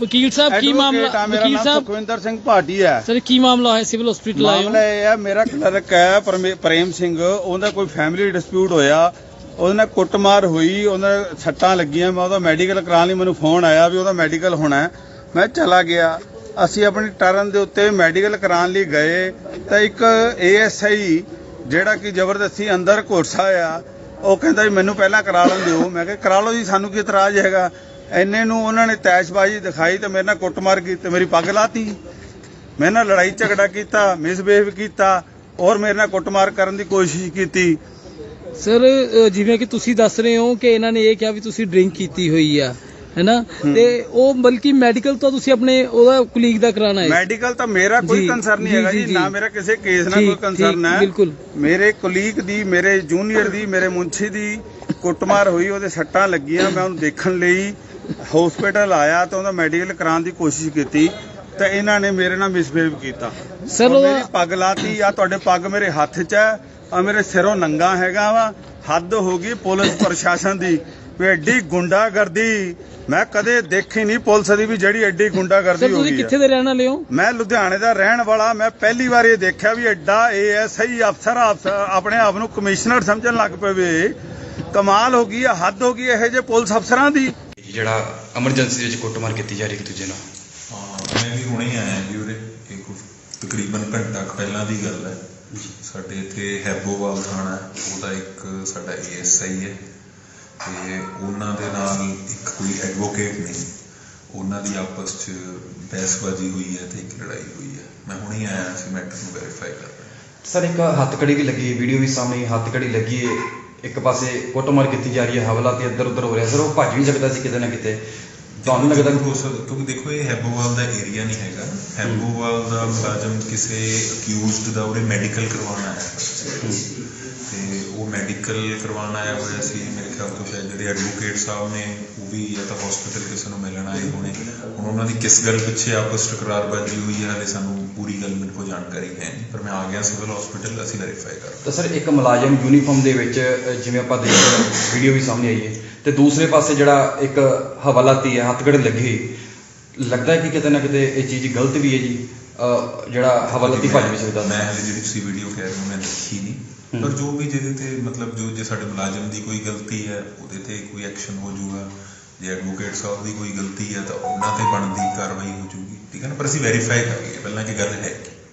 ਵਕੀਲ ਸਾਹਿਬ ਕੀ ਮਾਮਲਾ ਐਡਵੋਕੇਟ ਆ, ਮੇਰਾ ਵਕੀਲ ਨਾਮ ਸਾਹਿਬ? ਸੁਖਵਿੰਦਰ ਸਿੰਘ ਭਾਟੀ ਹੈ। ਸਰ ਕੀ ਮਾਮਲਾ ਹੈ ਸਿਵਲ ਹਸਪੀਟਲ ਆਏ ਮਾਮਲਾ ਇਹ ਹੈ ਮੇਰਾ ਕਲਰਕ ਹੈ ਪਰਮੇ- ਸਿੰਘ। ਉਹਦਾ ਕੋਈ ਫੈਮਿਲੀ ਡਿਸਪਿਊਟ ਹੋਇਆ। ਉਹਦੇ ਨਾਲ ਕੁੱਟਮਾਰ ਹੋਈ ਉਹਨਾਂ ਸੱਟਾਂ ਲੱਗੀਆਂ। ਮੈਂ ਉਹਦਾ ਮੈਡੀਕਲ ਕਰਾਉਣ ਲਈ ਮੈਨੂੰ ਫੋਨ ਆਇਆ ਵੀ ਉਹਦਾ ਮੈਡੀਕਲ ਹੋਣਾ। ਮੈਂ ਚਲਾ ਗਿਆ। ਅਸੀਂ ਆਪਣੀ ਟਰਨ ਦੇ ਉੱਤੇ ਮੈਡੀਕਲ ਕਰਾਉਣ ਲਈ ਗਏ। ਤਾਂ ਇੱਕ ਏਐਸਆਈ ਜਿਹੜਾ ਕਿ ਜ਼ਬਰਦਸਤੀ ਅੰਦਰ ਘੁੱਸਾ ਆ, ਉਹ ਕਹਿੰਦਾ ਜੀ ਮੈਨੂੰ ਪਹਿਲਾਂ ਕਰਾ ਲੈਣ ਦਿਓ। ਮੈਂ ਕਿਹਾ, ਕਰਾ ਲਓ ਜੀ, ਸਾਨੂੰ ਕੀ ਇਤਰਾਜ਼ ਹੈਗਾ? ਐਨੇ ਨੂੰ ਉਹਨਾਂ ਨੇ ਤੈਸ਼ਬਾਜ਼ੀ ਦਿਖਾਈ ਤੇ ਮੇਰੇ ਨਾਲ ਕੁੱਟਮਾਰ ਕੀਤੀ, ਮੇਰੀ ਪੱਗ ਲਾਤੀ। ਮੇਰੇ ਨਾਲ ਲੜਾਈ ਝਗੜਾ ਕੀਤਾ ਮਿਸਬਿਹੇਵ ਕੀਤਾ ਔਰ ਮੇਰੇ ਨਾਲ ਕੁੱਟਮਾਰ ਕਰਨ ਦੀ ਕੋਸ਼ਿਸ਼ ਕੀਤੀ। ਸਰ ਜਿਵੇਂ ਕਿ ਤੁਸੀਂ ਦੱਸ ਰਹੇ ਹੋ ਕਿ ਇਹਨਾਂ ਨੇ ਇਹ ਕਿਹਾ ਵੀ ਤੁਸੀਂ ਡਰਿੰਕ ਕੀਤੀ ਹੋਈ ਆ। ਹੈਨਾ? ਤੇ ਉਹ ਬਲਕਿ ਮੈਡੀਕਲ ਤਾਂ ਤੁਸੀਂ ਆਪਣੇ ਉਹਦਾ ਕੁਲੀਗ ਦਾ ਕਰਾਣਾ ਹੈ। ਮੈਡੀਕਲ ਤਾਂ ਮੇਰਾ ਕੋਈ ਜੀ, ਕੰਸਰਨ ਨਹੀਂ ਹੈਗਾ ਜੀ। ਨਾ ਮੇਰਾ ਕਿਸੇ ਕੇਸ ਨਾਲ ਕੋਈ ਕੰਸਰਨ ਠੀਕ, ਹੈ। ਬਿਲਕੁਲ। ਮੇਰੇ ਕੁਲੀਗ ਦੀ ਮੇਰੇ ਜੂਨੀਅਰ ਦੀ ਮੇਰੇ ਮੁੰਸ਼ੀ ਦੀ ਕੁੱਟਮਾਰ ਹੋਈ ਉਹਦੇ ਸੱਟਾਂ ਲੱਗੀਆਂ ਮੈਂ ਉਹਨੂੰ ਦੇਖਣ ਲਈ ਹਸਪੀਟਲ ਆਇਆ ਤਾਂ ਉਹਦਾ ਮੈਡੀਕਲ ਕਰਾਉਣ ਦੀ ਕੋਸ਼ਿਸ਼ ਕੀਤੀ ਤਾਂ ਇਹਨਾਂ ਨੇ ਮੇਰੇ ਨਾਲ ਮਿਸਬਿਹੇਵ ਕੀਤਾ। ਉਹਦਾ- ਮੇਰੀ ਪੱਗ ਲਾਤੀ ਆ ਤੁਹਾਡੇ ਪੱਗ ਮੇਰੇ ਹੱਥ 'ਚ ਹੈ ਆ ਮੇਰੇ ਸਿਰੋਂ ਨੰਗਾ ਹੈਗਾ ਵਾ ਹੱਦ ਹੋ ਗਈ ਪੁਲਿਸ ਪ੍ਰਸ਼ਾਸਨ ਦੀ। ਵੀ ਐਡੀ ਗੁੰਡਾਗਰਦੀ ਮੈਂ ਕਦੇ ਦੇਖੀ ਨਹੀਂ ਪੁਲਿਸ ਦੀ ਵੀ ਜਿਹੜੀ ਐਡੀ ਗੁੰਡਾਗਰਦੀ ਸਰ ਹੋ ਤੁਸੀਂ ਗਈ ਕਿੱਥੇ ਦੇ ਰਹਿਣ ਵਾਲੇ ਹੋ? ਮੈਂ ਲੁਧਿਆਣੇ ਦਾ ਰਹਿਣ ਵਾਲਾ ਮੈਂ ਪਹਿਲੀ ਵਾਰ ਇਹ ਦੇਖਿਆ ਵੀ ਐਡਾ ਏਐਸਆਈ ਅਫਸਰ ਆਪਣੇ ਆਪ ਨੂੰ ਕਮਿਸ਼ਨਰ ਸਮਝਣ ਲੱਗ ਪਵੇ। ਕਮਾਲ ਹੋ ਗਈ ਹੈ ਹੱਦ ਹੋ ਗਈ ਇਹੋ ਜਿਹੇ ਪੁਲਿਸ ਅਫਸਰਾਂ ਦੀ। ਜਿਹੜਾ ਐਮਰਜੈਂਸੀ ਦੇ ਵਿੱਚ ਕੁੱਟਮਾਰ ਕੀਤੀ ਜਾ ਰਹੀ ਇੱਕ ਦੂਜੇ ਨਾਲ। ਹਾਂ ਮੈਂ ਵੀ ਹੁਣੇ ਹੀ ਆਇਆ ਜੀ ਉਰੇ ਇਹ ਕੁਝ ਤਕਰੀਬਨ ਘੰਟਾ ਕੁ ਪਹਿਲਾਂ ਦੀ ਗੱਲ ਹੈ। ਸਾਡੇ ਇੱਥੇ ਹੈਬੋਵਾਲ ਥਾਣਾ ਹੈ, ਉਹਦਾ ਇੱਕ ਸਾਡਾ ਏਐਸਆਈ ਹੈ। ਤੇ ਉਹਨਾਂ ਦੇ ਨਾਲ ਇੱਕ ਕੋਈ ਐਡਵੋਕੇਟ ਨੇ ਉਹਨਾਂ ਦੀ ਆਪਸ 'ਚ ਬਹਿਸਬਾਜ਼ੀ ਹੋਈ ਹੈ ਤੇ ਇੱਕ ਲੜਾਈ ਹੋਈ ਹੈ। ਮੈਂ ਹੁਣੇ ਹੀ ਆਇਆ ਸੀ ਮੈਟਰ ਨੂੰ ਵੈਰੀਫਾਈ ਕਰ ਰਿਹਾ। ਸਰ ਇੱਕ ਹੱਥਕੜੀ ਵੀ ਲੱਗੀ ਵੀਡੀਓ ਵੀ ਸਾਹਮਣੇ ਹੱਥਕੜੀ ਲੱਗੀ ਹੈ। ਇੱਕ ਪਾਸੇ ਕੁੱਟਮਾਰ ਕੀਤੀ ਜਾ ਰਹੀ ਹੈ ਹਵਲਾ ਤੇ ਇੱਧਰ ਉੱਧਰ ਹੋ ਰਿਹਾ। ਸਰ ਉਹ ਭੱਜ ਵੀ ਸਕਦਾ ਸੀ ਕਿਤੇ ਨਾ ਕਿਤੇ। ਤੁਹਾਨੂੰ ਲੱਗਦਾ ਜ਼ਰੂਰ ਹੋ ਸਕਦਾ ਕਿਉਂਕਿ ਦੇਖੋ ਇਹ ਹੈਬੋਵਾਲ ਦਾ ਏਰੀਆ ਨਹੀਂ ਹੈਗਾ। ਹੈਬੋਵਾਲ ਦਾ ਮੁਲਾਜ਼ਮ ਕਿਸੇ ਅਕਿਊਜ਼ਡ ਦਾ ਉਹਦੇ ਮੈਡੀਕਲ ਕਰਵਾਉਣ ਹੈ। ਉਹ ਮੈਡੀਕਲ ਕਰਵਾਉਣ ਆਇਆ ਹੋਇਆ ਸੀ। ਮੇਰੇ ਖਿਆਲ ਤੋਂ ਸ਼ਾਇਦ ਜਿਹੜੇ ਐਡਵੋਕੇਟ ਸਾਹਿਬ ਨੇ, ਉਹ ਵੀ ਜਾਂ ਤਾਂ ਹਸਪੀਟਲ ਕਿਸੇ ਨੂੰ ਮਿਲਣ ਆਏ ਹੋਣੇ। ਹੁਣ ਉਹਨਾਂ ਦੀ ਕਿਸ ਗੱਲ ਪਿੱਛੇ ਆਪਸ ਚ ਹੋਈ ਹੈ, ਹਾਲੇ ਸਾਨੂੰ ਪੂਰੀ ਗੱਲ ਮੇਰੇ ਕੋਲ ਜਾਣਕਾਰੀ ਹੈ ਨਹੀਂ। ਪਰ ਮੈਂ ਆ ਗਿਆ ਸਿਵਲ ਹਸਪੀਟਲ ਅਸੀਂ ਵੈਰੀਫਾਈ ਕਰ ਤਾਂ ਸਰ, ਇੱਕ ਮੁਲਾਜ਼ਮ ਯੂਨੀਫਾਰਮ ਦੇ ਵਿੱਚ ਜਿਵੇਂ ਆਪਾਂ ਦੇਖਦੇ ਵੀਡੀਓ ਵੀ ਸਾਹਮਣੇ ਆਈ ਹੈ। ਤੇ ਦੂਸਰੇ ਪਾਸੇ ਜਿਹੜਾ ਇੱਕ ਹਵਾਲਾਤੀ ਹੈ ਹੱਥਕੜੀ ਲੱਗੀ ਲੱਗਦਾ ਹੈ ਕਿ ਕਿਤੇ ਨਾ ਕਿਤੇ ਇਹ ਚੀਜ਼ ਗਲਤ ਵੀ ਹੈ ਜੀ। ਜਿਹੜਾ ਹਵਾਲਾਤੀ ਭੱਜ ਵੀ ਸਕਦਾ। ਮੈਂ ਹਲੇ ਜਿਹੜੀ ਤੁਸੀਂ ਵੀਡੀਓ ਕਹਿ ਰਹੇ ਹੋ ਮੈਂ ਦੇਖੀ ਨਹੀਂ। ਪਰ ਜੋ ਵੀ ਜਿਹਦੇ ਤੇ ਮਤਲਬ ਜੋ ਜੇ ਸਾਡੇ ਮੁਲਾਜ਼ਮ ਦੀ ਕੋਈ ਗਲਤੀ ਹੈ ਉਹਦੇ ਤੇ ਕੋਈ ਐਕਸ਼ਨ ਹੋ ਜਾਊਗਾ ਜੇ ਐਡਵੋਕੇਟ ਸਾਹਿਬ ਦੀ ਕੋਈ ਗਲਤੀ ਹੈ ਤਾਂ ਉਹਨਾਂ ਤੇ ਬਣਦੀ ਕਾਰਵਾਈ ਹੋ ਜਾਊਗੀ ਠੀਕ ਹੈ ਨਾ? ਪਰ ਅਸੀਂ ਵੈਰੀਫਾਈ ਕਰਾਂਗੇ ਪਹਿਲਾਂ ਕੀ ਗੱਲ ਹੈ?